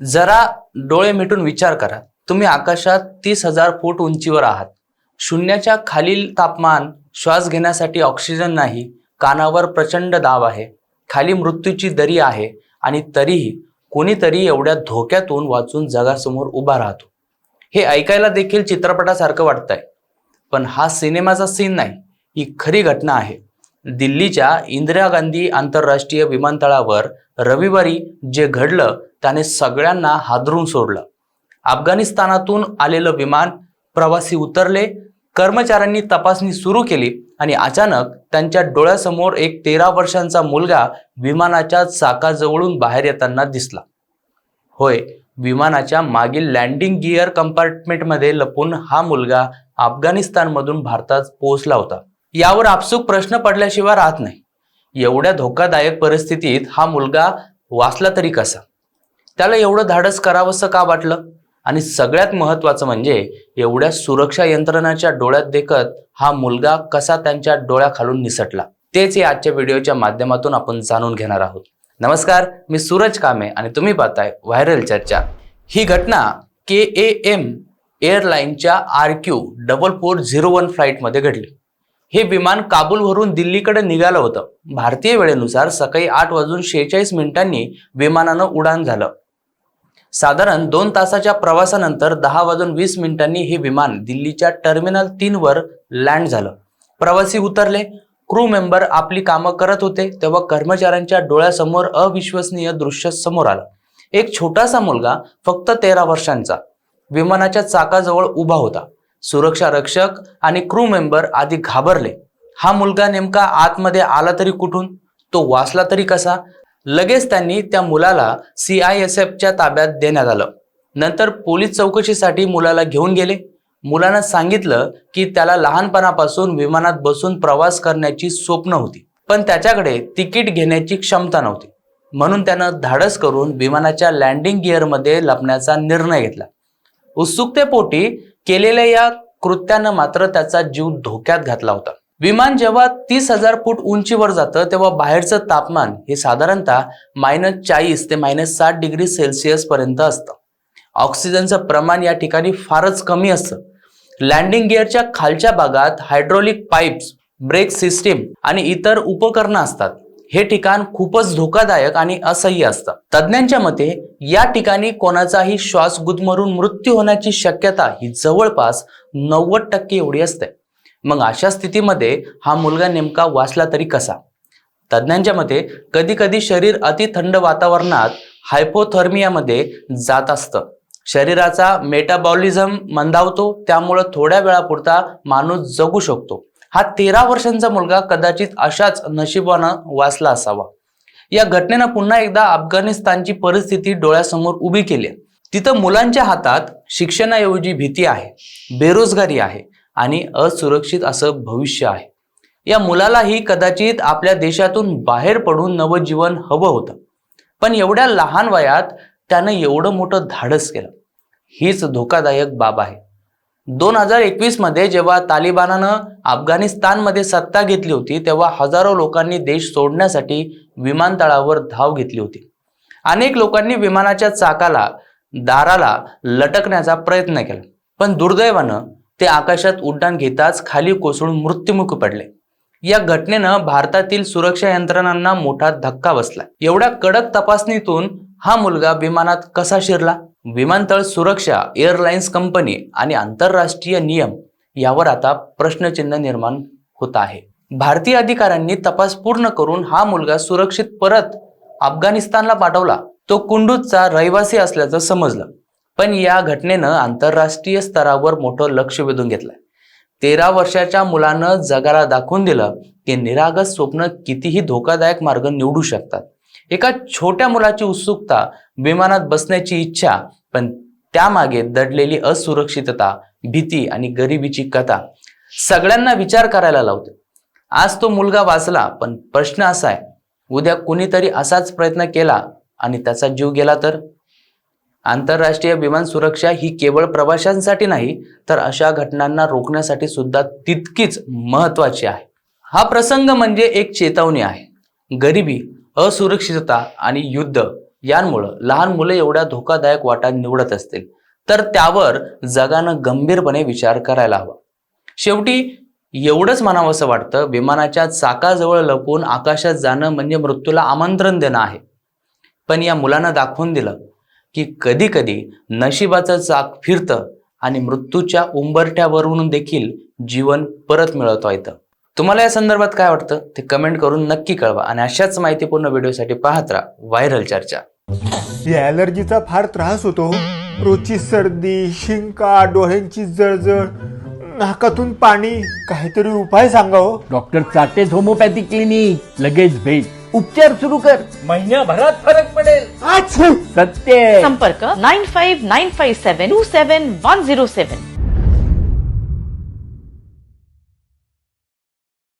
जरा डोळे मिटून विचार करा. तुम्ही आकाशात तीस हजार फूट उंचीवर आहात. शून्याच्या खालील तापमान श्वास घेण्यासाठी ऑक्सिजन नाही कानावर प्रचंड दाब आहे खाली मृत्यूची दरी आहे आणि तरीही कोणीतरी एवढ्या धोक्यातून वाचून जगासमोर उभा राहतो. हे ऐकायला देखील चित्रपटासारखं वाटतंय. पण हा सिनेमाचा सीन नाही ही खरी घटना आहे. दिल्लीच्या इंदिरा गांधी आंतरराष्ट्रीय विमानतळावर रविवारी जे घडलं त्याने सगळ्यांना हादरून सोडलं. अफगाणिस्तानातून आलेलं विमान प्रवासी उतरले कर्मचाऱ्यांनी तपासणी सुरू केली आणि अचानक त्यांच्या डोळ्यासमोर एक तेरा वर्षांचा मुलगा विमानाच्या चाकाजवळून बाहेर येताना दिसला. होय विमानाच्या मागील लँडिंग गिअर कंपार्टमेंटमध्ये लपून हा मुलगा अफगाणिस्तानमधून भारतात पोहोचला होता. यावर आपसूक प्रश्न पडल्याशिवाय राहत नाही. एवढ्या धोकादायक परिस्थितीत हा मुलगा वाचला तरी कसा? त्याला एवढं धाडस करावंसं का वाटलं? आणि सगळ्यात महत्वाचं म्हणजे एवढ्या सुरक्षा यंत्रणाच्या डोळ्यात देखत हा मुलगा कसा त्यांच्या डोळ्याखालून निसटला? तेच या आजच्या व्हिडिओच्या माध्यमातून आपण जाणून घेणार आहोत. नमस्कार मी सूरज कामे आणि तुम्ही पाहताय व्हायरल चर्चा. ही घटना K A M एअरलाईनच्या R Q double four zero one फ्लाईटमध्ये घडली. हे विमान काबूलवरून दिल्लीकडे निघालं होतं. भारतीय वेळेनुसार सकाळी आठ वाजून शेहेचाळीस मिनिटांनी विमानानं उडान झालं. साधारण दोन तासाच्या प्रवासानंतर दहा वाजून वीस मिनिटांनी हे विमान दिल्लीच्या टर्मिनल तीनवर लँड झालं. प्रवासी उतरले. क्रू मेंबर आपली कामं करत होते तेव्हा कर्मचाऱ्यांच्या डोळ्यासमोर अविश्वसनीय दृश्य समोर आलं. एक छोटासा मुलगा फक्त तेरा वर्षांचा विमानाच्या चाकाजवळ उभा होता. सुरक्षा रक्षक आणि क्रू मेंबर आधी घाबरले. हा मुलगा नेमका आतमध्ये आला तरी कुठून? तो वाचला तरी कसा? लगेच त्यांनी त्या मुलाला सी आय एस एफच्या ताब्यात देण्यात आलं. नंतर पोलीस चौकशीसाठी मुलाला घेऊन गेले. मुलानं सांगितलं की त्याला लहानपणापासून विमानात बसून प्रवास करण्याची स्वप्न होती पण त्याच्याकडे तिकीट घेण्याची क्षमता नव्हती. म्हणून त्यानं धाडस करून विमानाच्या लँडिंग गिअरमध्ये लपण्याचा निर्णय घेतला. उत्सुकतेपोटी केलेल्या या कृत्यानं मात्र त्याचा जीव धोक्यात घातला होता. विमान जेव्हा तीस हजार फूट उंचीवर जातं तेव्हा बाहेरचं तापमान हे साधारणतः मायनस चाळीस ते मायनस साठ डिग्री सेल्सिअस पर्यंत असतं. ऑक्सिजनचं प्रमाण या ठिकाणी फारच कमी असतं. लँडिंग गिअरच्या खालच्या भागात हायड्रोलिक पाईप्स ब्रेक सिस्टीम आणि इतर उपकरणं असतात. हे ठिकाण खूपच धोकादायक आणि असह्य असतं. तज्ज्ञांच्या मते या ठिकाणी कोणाचाही श्वास गुदमरून मृत्यू होण्याची शक्यता ही जवळपास नव्वद टक्के एवढी असते. मग अशा स्थितीमध्ये हा मुलगा नेमका वाचला तरी कसा? तज्ज्ञांच्या मते कधी कधी शरीर अति थंड वातावरणात हायपोथर्मियामध्ये जात असतं. शरीराचा मेटाबॉलिझम मंदावतो त्यामुळं थोड्या वेळापुरता माणूस जगू शकतो. हा तेरा वर्षांचा मुलगा कदाचित अशाच नशिबानं वाचला असावा. या घटनेनं पुन्हा एकदा अफगाणिस्तानची परिस्थिती डोळ्यासमोर उभी केली तिथं मुलांच्या हातात शिक्षणाऐवजी भीती आहे बेरोजगारी आहे आणि असुरक्षित असं भविष्य आहे. या मुलालाही कदाचित आपल्या देशातून बाहेर पडून नवजीवन हवं होतं. पण एवढ्या लहान वयात त्यानं एवढं मोठं धाडस केलं. हीच धोकादायक बाब आहे. दोन हजार एकवीसमध्ये जेव्हा तालिबानानं अफगाणिस्तानमध्ये सत्ता घेतली होती तेव्हा हजारो लोकांनी देश सोडण्यासाठी विमानतळावर धाव घेतली होती. अनेक लोकांनी विमानाच्या चाकाला दाराला लटकण्याचा प्रयत्न केला. पण दुर्दैवानं ते आकाशात उड्डाण घेताच खाली कोसळून मृत्युमुखी पडले. या घटनेनं भारतातील सुरक्षा यंत्रणांना मोठा धक्का बसला. एवढ्या कडक तपासणीतून हा मुलगा विमानात कसा शिरला? विमानतळ सुरक्षा एअरलाइन्स कंपनी आणि आंतरराष्ट्रीय नियम यावर आता प्रश्नचिन्ह निर्माण होत आहे. भारतीय अधिकाऱ्यांनी तपास पूर्ण करून हा मुलगा सुरक्षित परत अफगाणिस्तानला पाठवला. तो कुंडूजचा रहिवासी असल्याचं समजलं. पण या घटनेनं आंतरराष्ट्रीय स्तरावर मोठं लक्ष वेधून घेतलंय. तेरा वर्षाच्या मुलानं जगाला दाखवून दिलं की निरागस स्वप्न कितीही धोकादायक मार्ग निवडू शकतात. एका छोट्या मुलाची उत्सुकता विमानात बसण्याची इच्छा पण त्यामागे दडलेली असुरक्षितता भीती आणि गरिबीची कथा. सगळ्यांना विचार करायला लावते. आज तो मुलगा वाचला पण प्रश्न असा आहे उद्या कुणीतरी असाच प्रयत्न केला आणि त्याचा जीव गेला तर? आंतरराष्ट्रीय विमान सुरक्षा ही केवळ प्रवाशांसाठी नाही तर अशा घटनांना रोखण्यासाठी सुद्धा तितकीच महत्वाची आहे. हा प्रसंग म्हणजे एक चेतावणी आहे. गरिबी असुरक्षितता आणि युद्ध यांमुळं लहान मुलं एवढ्या धोकादायक वाटा निवडत असतील तर त्यावर जगानं गंभीरपणे विचार करायला हवा. शेवटी एवढंच म्हणावंसं वाटतं विमानाच्या चाकाजवळ लपून आकाशात जाणं म्हणजे मृत्यूला आमंत्रण देणं आहे. पण या मुलानं दाखवून दिलं की कधी कधी नशिबाचं चाक फिरतं आणि मृत्यूच्या उंबरठ्यावरून देखील जीवन परत मिळवता येतं. तुम्हाला या संदर्भात काय वाटतं ते कमेंट करून नक्की कळवा आणि अशाच माहितीपूर्ण व्हिडिओसाठी पाहत राहा व्हायरल चर्चा. या ॲलर्जीचा फार त्रास होतो रोजची सर्दी शिंका डोळ्यांची जळजळ नाकातून पाणी काहीतरी उपाय सांगा हो. डॉक्टर चाटेज होमोपॅथी क्लिनिक लगेच भेट. उपचार सुरू कर. महिन्याभरात फरक पडेल. सत्य संपर्क nine five nine five seven two seven one zero seven.